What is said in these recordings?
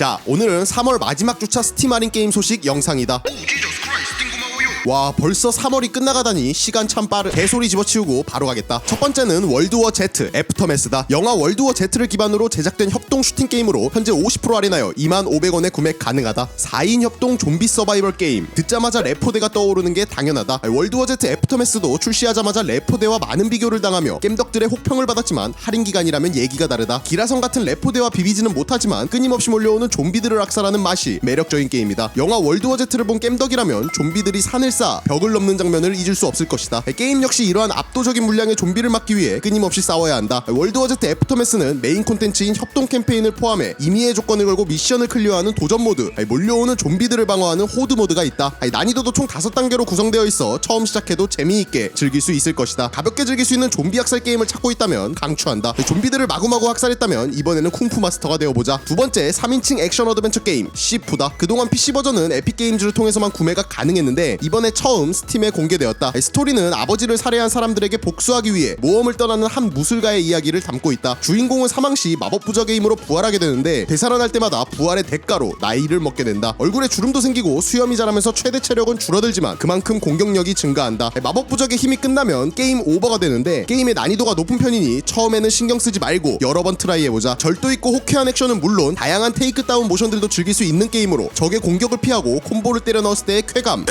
자 오늘은 3월 마지막 주차 스팀 할인 게임 소식 영상이다 와 벌써 3월이 끝나가다니 시간 참 빠르 개소리 집어치우고 바로 가겠다. 첫 번째는 월드워 Z 애프터매스다. 영화 월드워 Z를 기반으로 제작된 협동 슈팅 게임으로 현재 50% 할인하여 25,000원에 구매 가능하다. 4인 협동 좀비 서바이벌 게임. 듣자마자 레포대가 떠오르는 게 당연하다. 월드워 Z 애프터매스도 출시하자마자 레포대와 많은 비교를 당하며 겜덕들의 혹평을 받았지만 할인 기간이라면 얘기가 다르다. 기라성 같은 레포대와 비비지는 못하지만 끊임없이 몰려오는 좀비들을 악살하는 맛이 매력적인 게임이다. 영화 월드워 Z를 본 겜덕이라면 좀비들이 산을 쌓아 벽을 넘는 장면을 잊을 수 없을 것이다. 게임 역시 이러한 압도적인 물량의 좀비를 막기 위해 끊임없이 싸워야 한다. 월드워 Z 애프터매스는 메인 콘텐츠인 협동 캠페인을 포함해 임의의 조건을 걸고 미션을 클리어하는 도전 모드 몰려오는 좀비들을 방어하는 호드 모드가 있다. 난이도도 총 5단계로 구성되어 있어 처음 시작해도 재미있게 즐길 수 있을 것이다. 가볍게 즐길 수 있는 좀비 학살 게임을 찾고 있다면 강추한다. 좀비들을 마구마구 학살했다면 이번에는 쿵푸 마스터가 되어보자. 두 번째 3인칭 액션 어드벤처 게임 시프다. 그동안 PC 버전은 에픽 게임즈를 통해서만 구매가 가능했는데 이번 에 처음 스팀에 공개되었다. 스토리는 아버지를 살해한 사람들에게 복수하기 위해 모험을 떠나는 한 무술가의 이야기를 담고 있다. 주인공은 사망 시 마법 부적의 힘으로 부활하게 되는데 되살아날 때마다 부활의 대가로 나이를 먹게 된다. 얼굴에 주름도 생기고 수염이 자라면서 최대 체력은 줄어들지만 그만큼 공격력이 증가한다. 마법 부적의 힘이 끝나면 게임 오버가 되는데 게임의 난이도가 높은 편이니 처음에는 신경 쓰지 말고 여러 번 트라이 해보자. 절도 있고 호쾌한 액션은 물론 다양한 테이크 다운 모션들도 즐길 수 있는 게임으로 적의 공격을 피하고 콤보를 때려 넣었을 때의 쾌감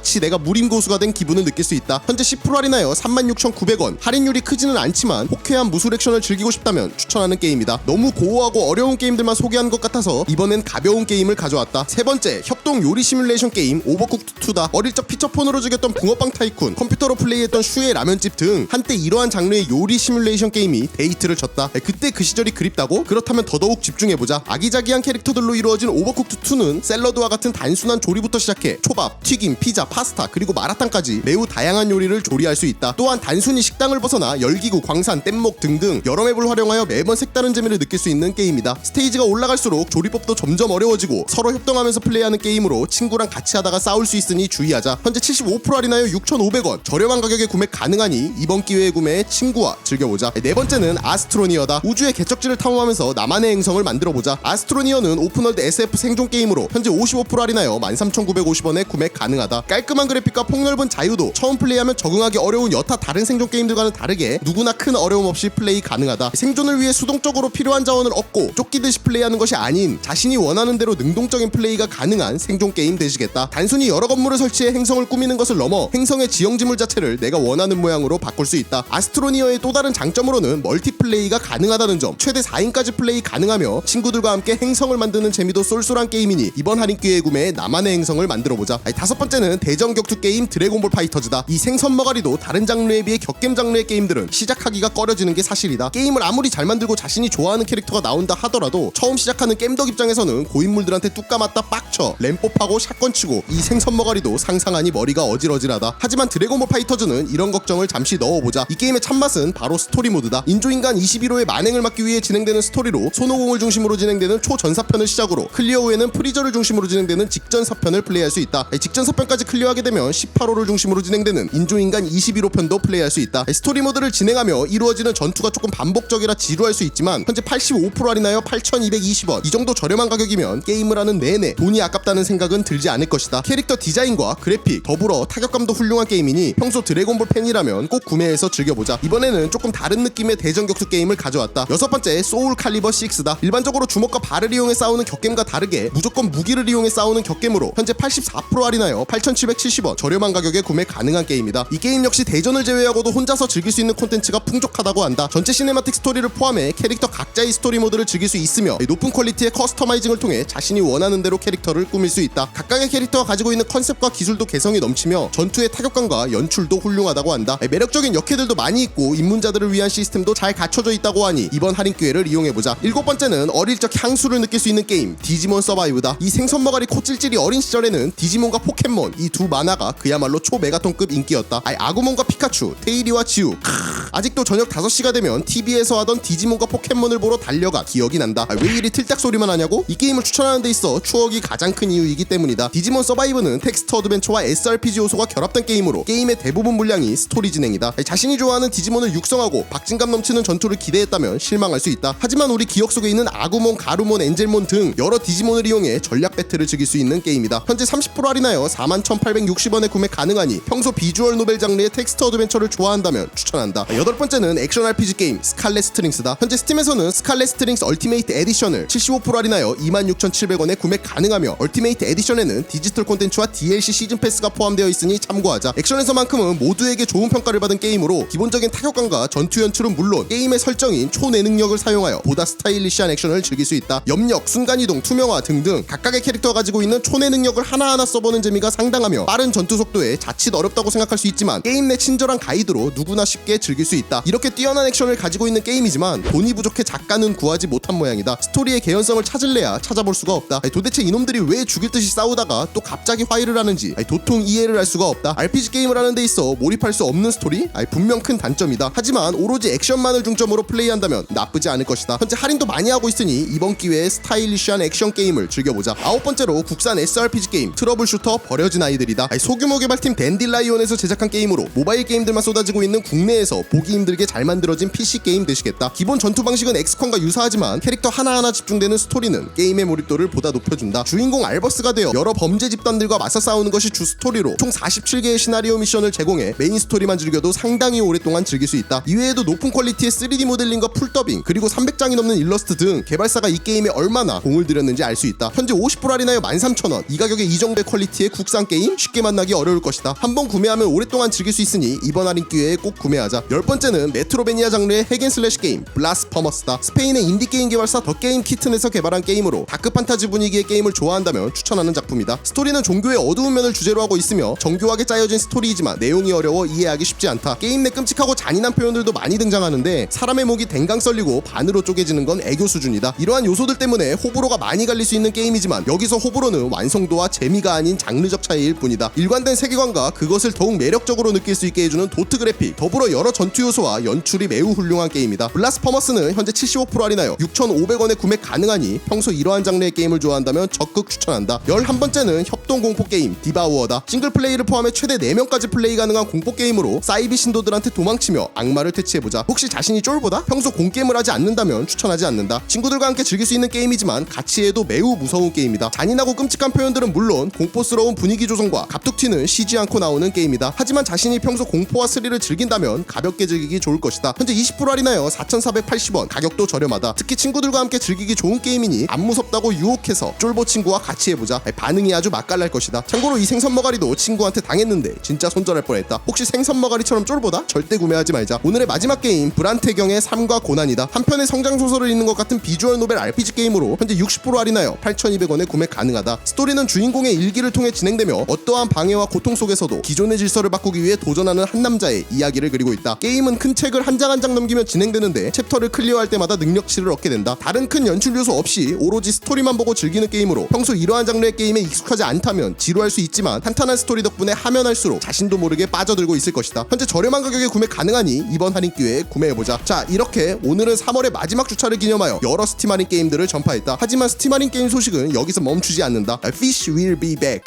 마치 내가 무림 고수가 된 기분을 느낄 수 있다. 현재 10% 할인하여 36,900원. 할인율이 크지는 않지만 호쾌한 무술 액션을 즐기고 싶다면 추천하는 게임이다. 너무 고어하고 어려운 게임들만 소개한 것 같아서 이번엔 가벼운 게임을 가져왔다. 세 번째 협동 요리 시뮬레이션 게임 오버쿡2다 어릴 적 피처폰으로 즐겼던 붕어빵 타이쿤 컴퓨터로 플레이했던 슈의 라면집 등 한때 이러한 장르의 요리 시뮬레이션 게임이 데이트를 쳤다. 그때 그 시절이 그립다고? 그렇다면 더더욱 집중해보자. 아기자기한 캐릭터들로 이루어진 오버쿡2는 샐러드와 같은 단순한 조리부터 시작해 초밥, 튀김, 피자, 파스타 그리고 마라탕까지 매우 다양한 요리를 조리할 수 있다. 또한 단순히 식당을 벗어나 열기구, 광산, 뗏목 등등 여러 맵을 활용하여 매번 색다른 재미를 느낄 수 있는 게임이다. 스테이지가 올라갈수록 조리법도 점점 어려워지고 서로 협동하면서 플레이하는 게임 으로 친구랑 같이 하다가 싸울 수 있으니 주의하자. 현재 75% 할인하여 6,500원. 저렴한 가격에 구매 가능하니 이번 기회에 구매해 친구와 즐겨보자. 네 번째는 아스트로니어다. 우주의 개척지를 탐험하면서 나만의 행성을 만들어보자. 아스트로니어는 오픈월드 SF 생존 게임으로 현재 55% 할인하여 13,950원에 구매 가능하다. 깔끔한 그래픽과 폭넓은 자유도 처음 플레이하면 적응하기 어려운 여타 다른 생존 게임들과는 다르게 누구나 큰 어려움 없이 플레이 가능하다. 생존을 위해 수동적으로 필요한 자원을 얻고 쫓기듯이 플레이하는 것이 아닌 자신이 원하는 대로 능동적인 플레이가 가능한 생존 게임 되시겠다. 단순히 여러 건물을 설치해 행성을 꾸미는 것을 넘어 행성의 지형 지물 자체를 내가 원하는 모양으로 바꿀 수 있다. 아스트로니어의 또 다른 장점으로는 멀티플레이가 가능하다는 점. 최대 4인까지 플레이 가능하며 친구들과 함께 행성을 만드는 재미도 쏠쏠한 게임이니 이번 할인 기회에 구매해 나만의 행성을 만들어 보자. 아니, 다섯 번째는 대전 격투 게임 드래곤볼 파이터즈다. 이 생선 머가리도 다른 장르에 비해 격겜 장르의 게임들은 시작하기가 꺼려지는 게 사실이다. 게임을 아무리 잘 만들고 자신이 좋아하는 캐릭터가 나온다 하더라도 처음 시작하는 겜덕 입장에서는 고인물들한테 뚝 감았다 빡쳐 램법하고 샷건 치고 이 생선 머가리도 상상하니 머리가 어질어질하다. 하지만 드래곤볼 파이터즈는 이런 걱정을 잠시 넣어보자. 이 게임의 참맛은 바로 스토리 모드다. 인조인간 21호의 만행을 막기 위해 진행되는 스토리로 손오공을 중심으로 진행되는 초전사편을 시작으로 클리어 후에는 프리저를 중심으로 진행되는 직전 사편을 플레이할 수 있다. 직전 사편 편까지 클리어하게 되면 18호를 중심으로 진행되는 인조인간 21호 편도 플레이할 수 있다. 스토리 모드를 진행하며 이루어지는 전투가 조금 반복적이라 지루할 수 있지만 현재 85% 할인하여 8,220원. 이 정도 저렴한 가격이면 게임을 하는 내내 돈이 아깝 다는 생각은 들지 않을 것이다. 캐릭터 디자인과 그래픽 더불어 타격감도 훌륭한 게임이니 평소 드래곤볼 팬이라면 꼭 구매해서 즐겨보자. 이번에는 조금 다른 느낌의 대전 격투 게임을 가져왔다. 여섯 번째 소울 칼리버 6다. 일반적으로 주먹과 발을 이용해 싸우는 격겜과 다르게 무조건 무기를 이용해 싸우는 격겜으로 현재 84% 할인하여 8,770원 저렴한 가격에 구매 가능한 게임이다. 이 게임 역시 대전을 제외하고도 혼자서 즐길 수 있는 콘텐츠가 풍족하다고 한다. 전체 시네마틱 스토리를 포함해 캐릭터 각자의 스토리 모드를 즐길 수 있으며 높은 퀄리티의 커스터마이징을 통해 자신이 원하는 대로 캐릭터를 꾸밀 수 있다. 각각의 캐릭터가 가지고 있는 컨셉과 기술도 개성이 넘치며 전투의 타격감과 연출도 훌륭하다고 한다. 매력적인 역해들도 많이 있고 입문자들을 위한 시스템도 잘 갖춰져 있다고 하니 이번 할인 기회를 이용해보자. 일곱 번째는 어릴 적 향수를 느낄 수 있는 게임 디지몬 서바이브다. 이 생선머가리 코찔찔이 어린 시절에는 디지몬과 포켓몬 이 두 만화가 그야말로 초메가톤급 인기였다. 아이, 아구몬과 피카츄 테이리와 지우. 크으, 아직도 저녁 5시가 되면 TV에서 하던 디지몬과 포켓몬을 보러 달려가 기억이 난다. 아, 왜 이리 틀딱 소리만 하냐고? 이 게임을 추천하는 데 있어 추억이 가장 큰 이유이기 때문이다. 디지몬 서바이브는 텍스트 어드벤처와 SRPG 요소가 결합된 게임으로 게임의 대부분 물량이 스토리 진행이다. 아, 자신이 좋아하는 디지몬을 육성하고 박진감 넘치는 전투를 기대했다면 실망할 수 있다. 하지만 우리 기억 속에 있는 아구몬, 가루몬, 엔젤몬 등 여러 디지몬을 이용해 전략 배틀을 즐길 수 있는 게임이다. 현재 30% 할인하여 41,860원에 구매 가능하니 평소 비주얼 노벨 장르의 텍스트 어드벤처를 좋아한다면 추천한다 여덟 번째는 액션 RPG 게임 스칼렛 스트링스다. 현재 스팀에서는 스칼렛 스트링스 얼티메이트 에디션을 75% 할인하여 26,700원에 구매 가능하며 얼티메이트 에디션에는 디지털 콘텐츠와 DLC 시즌 패스가 포함되어 있으니 참고하자. 액션에서만큼은 모두에게 좋은 평가를 받은 게임으로 기본적인 타격감과 전투 연출은 물론 게임의 설정인 초내능력을 사용하여 보다 스타일리시한 액션을 즐길 수 있다. 염력, 순간이동, 투명화 등등 각각의 캐릭터가 가지고 있는 초내능력을 하나하나 써보는 재미가 상당하며 빠른 전투 속도에 자칫 어렵다고 생각할 수 있지만 게임 내 친절한 가이드로 누구나 쉽게 즐길 수 있다. 이렇게 뛰어난 액션을 가지고 있는 게임이지만 돈이 부족해 작가는 구하지 못한 모양이다. 스토리의 개연성을 찾을래야 찾아볼 수가 없다. 아니, 도대체 이놈들이 왜 죽일 듯이 싸우다가 또 갑자기 화해를 하는지 아니, 도통 이해를 할 수가 없다. RPG 게임을 하는 데 있어 몰입할 수 없는 스토리? 아니, 분명 큰 단점이다. 하지만 오로지 액션만을 중점으로 플레이한다면 나쁘지 않을 것이다. 현재 할인도 많이 하고 있으니 이번 기회에 스타일리시한 액션 게임을 즐겨보자. 아홉 번째로 국산 SRPG 게임 트러블 슈터 버려진 아이들이다. 아니, 소규모 개발팀 댄딜라이온에서 제작한 게임으로 모바일 게임들만 쏟아지고 있는 국내에서 보기 힘들게 잘 만들어진 PC 게임 되시겠다. 기본 전투 방식은 엑스컨과 유사하지만 캐릭터 하나하나 집중되는 스토리는 게임의 몰입도를 보다 높여준다. 주인공 알버스가 되어 여러 범죄 집단들과 맞서 싸우는 것이 주 스토리로 총 47개의 시나리오 미션을 제공해 메인 스토리만 즐겨도 상당히 오랫동안 즐길 수 있다. 이외에도 높은 퀄리티의 3D 모델링과 풀더빙 그리고 300장이 넘는 일러스트 등 개발사가 이 게임에 얼마나 공을 들였는지 알 수 있다. 현재 50% 할인하여 13,000원. 이 가격에 이 정도의 퀄리티의 국산 게임 쉽게 만나기 어려울 것이다. 한번 구매하면 오랫동안 즐길 수 있으니 이번 할인 기회에 꼭 구매하자. 열 번째는 메트로베니아 장르의 핵앤슬래시 게임 블라스퍼머스다. 스페인의 인디 게임 개발사 더 게임 키튼에서 개발한 게임으로 다크 판타지 분위기의 게임을 좋아한다면 추천하는 작품이다. 스토리는 종교의 어두운 면을 주제로 하고 있으며 정교하게 짜여진 스토리이지만 내용이 어려워 이해하기 쉽지 않다. 게임 내 끔찍하고 잔인한 표현들도 많이 등장하는데 사람의 목이 댕강 썰리고 반으로 쪼개지는 건 애교 수준이다. 이러한 요소들 때문에 호불호가 많이 갈릴 수 있는 게임이지만 여기서 호불호는 완성도와 재미가 아닌 장르적 차이일 뿐이다. 일관된 세계관과 그것을 더욱 매력적으로 느낄 수 있게 해주는 도트 그래픽 더불어 여러 전투 요소와 연출이 매우 훌륭한 게임이다. 블라스 퍼머스는 현재 75% 할인하여 6,500원에 구매 가능하니 평소 이러한 장르의 게임을 좋아한다면 적극 추천한다. 11번째는 협동 공포 게임 디바우어다. 싱글 플레이를 포함해 최대 4명까지 플레이 가능한 공포 게임으로 사이비 신도들한테 도망치며 악마를 퇴치해보자. 혹시 자신이 쫄보다? 평소 공게임을 하지 않는다면 추천하지 않는다. 친구들과 함께 즐길 수 있는 게임이지만 같이 해도 매우 무서운 게임이다. 잔인하고 끔찍한 표현들은 물론 공포스러운 분위기 조성과 갑툭 튀는 쉬지 않고 나오는 게임이다. 하지만 자신이 평소 공포와 스릴을 즐긴다면 가볍게 즐기기 좋을 것이다. 현재 20% 할인하여 4,480원. 가격도 저렴하다. 특히 친구들과 함께 즐기기 좋은 게임이니 안 무섭다고 유혹해서 쫄보 친구와 같이 해보자. 반응이 아주 맛깔 날 것이다. 참고로 이 생선 머가리도 친구한테 당했는데 진짜 손절할 뻔했다. 혹시 생선 머가리처럼 쫄보다? 절대 구매하지 말자. 오늘의 마지막 게임 브란테경의 삶과 고난이다. 한편의 성장 소설을 읽는 것 같은 비주얼 노벨 RPG 게임으로 현재 60% 할인하여 8,200원에 구매 가능하다. 스토리는 주인공의 일기를 통해 진행되며 어떠한 방해와 고통 속에서도 기존의 질서를 바꾸기 위해 도전하는 한 남자의 이야기를 그리고 있다. 게임은 큰 책을 한 장 한장 넘기면 진행되는데 챕터를 클리어할 때마다 능력치를 얻게 된다. 다른 큰 연출 요소 없이 오로지 스토리만 보고 즐기는 게임으로 평소 이러한 장르의 게임에 익숙하지 않 다면 지루할 수 있지만 탄탄한 스토리 덕분에 하면 할수록 자신도 모르게 빠져들고 있을 것이다. 현재 저렴한 가격에 구매 가능하니 이번 할인 기회에 구매해보자. 자 이렇게 오늘은 3월의 마지막 주차를 기념하여 여러 스팀 할인 게임들을 전파했다. 하지만 스팀 할인 게임 소식은 여기서 멈추지 않는다. Fish will be back